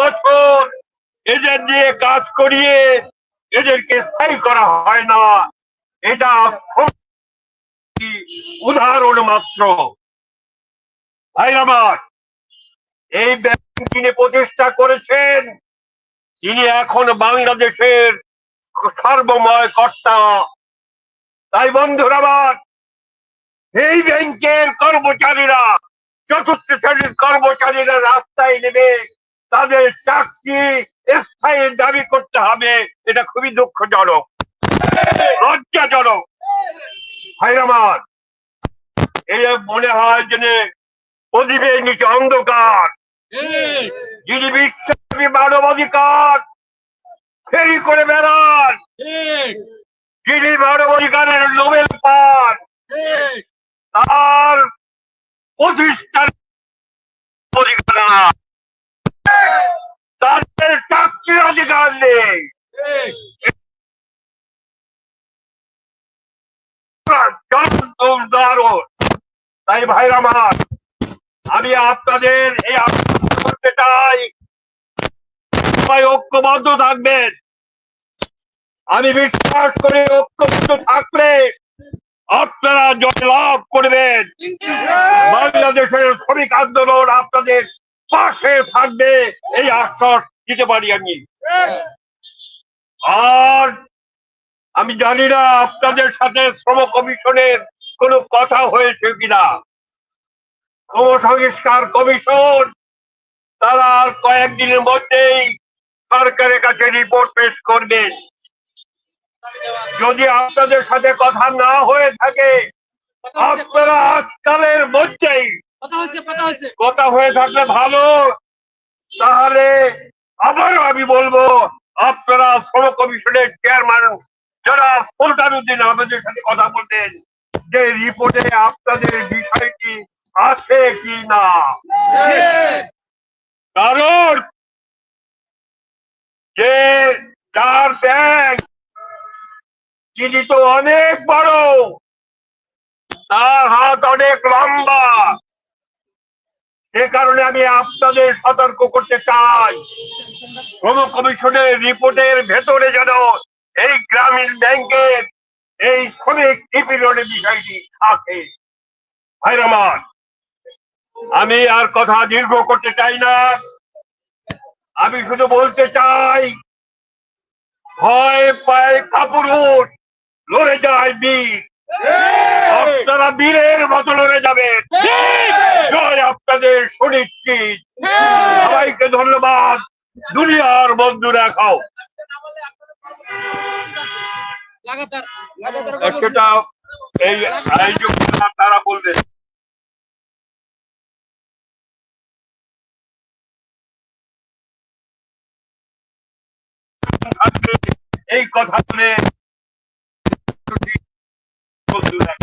বছর এদের দিয়ে কাজ করিয়ে এদেরকে স্থায়ী করা হয় না। এটা উদাহরণ মাত্র। ভাই আমার, এই ব্যাংক যিনি প্রতিষ্ঠা করেছেন, তিনি এখন বাংলাদেশের সর্বময় কর্তা। তাই বন্ধুরা আমার, এই ব্যাংকের কর্মচারীরা, চতুর্থ শ্রেণির কর্মচারীরা রাস্তায় নেমে তাদের চাকরি স্থায়ী দাবি করতে হবে। এটা খুবই দুঃখজনক। লজ্জাজনক। আমার, এই মনে হয় যে প্রদীপের নিচে অন্ধকার। যিনি বিশ্বব্যাপী মানবাধিকার ফেরি করে বেড়ান। যিনি মানবাধিকারের নোবেল পান, তার প্রতিষ্ঠান অধিকার। তাদের চাকরির অধিকার নেই তাই ভাইরা আমার, আমি আপনাদের এই করতে ঐক্যবদ্ধ থাকবেন। আমি বিশ্বাস করি ঐক্যবদ্ধ থাকলে আপনারা জয় লাভ করবেন। বাংলাদেশের শ্রমিক আন্দোলন আপনাদের পাশে থাকবে, এই আশ্বাস দিতে পারি আমি। আর আমি জানি না আপনাদের সাথে শ্রম কমিশনের কোনো কথা হয়েছে কিনা। শ্রম সংস্কার কমিশন তারা আর কয়েকদিনের মধ্যেই সরকারের কাছে রিপোর্ট পেশ করবেন যদি আপনাদের সাথে কথা না হয়ে থাকে আপনারা আজকালের মধ্যেই কথা হয়ে থাকলে ভালো তাহলে আবারও আমি বলব, আপনারা শ্রম কমিশনের চেয়ারম্যান যারা সুলতান উদ্দিন আমাদের সাথে কথা বলতেন যে রিপোর্টে আপনাদের বিষয়টি আছে কি না কারণ যে যার ব্যাংক তিনি তো অনেক বড়, তার হাত অনেক লম্বা। সে কারণে আমি আপনাদের সতর্ক করতে চাই। শ্রম কমিশনের রিপোর্টের ভেতরে যেন এই গ্রামীণ ব্যাংকের এই শ্রমিক নিপীড়নের বিষয়টি থাকে। ভাইরামান আমি আর কথা দীর্ঘ করতে চাই না। আমি শুধু বলতে চাই, ভয় পায় কাপুরুষ, লড়ে যায় বীর। আপনারা বীরের মতো লড়ে যাবেন। জয় আপনাদের সুনিশ্চিত সবাইকে ধন্যবাদ। দুনিয়ার বন্ধু সেটা এই আয়োজক তারা এই কথা শুনে বন্ধুরা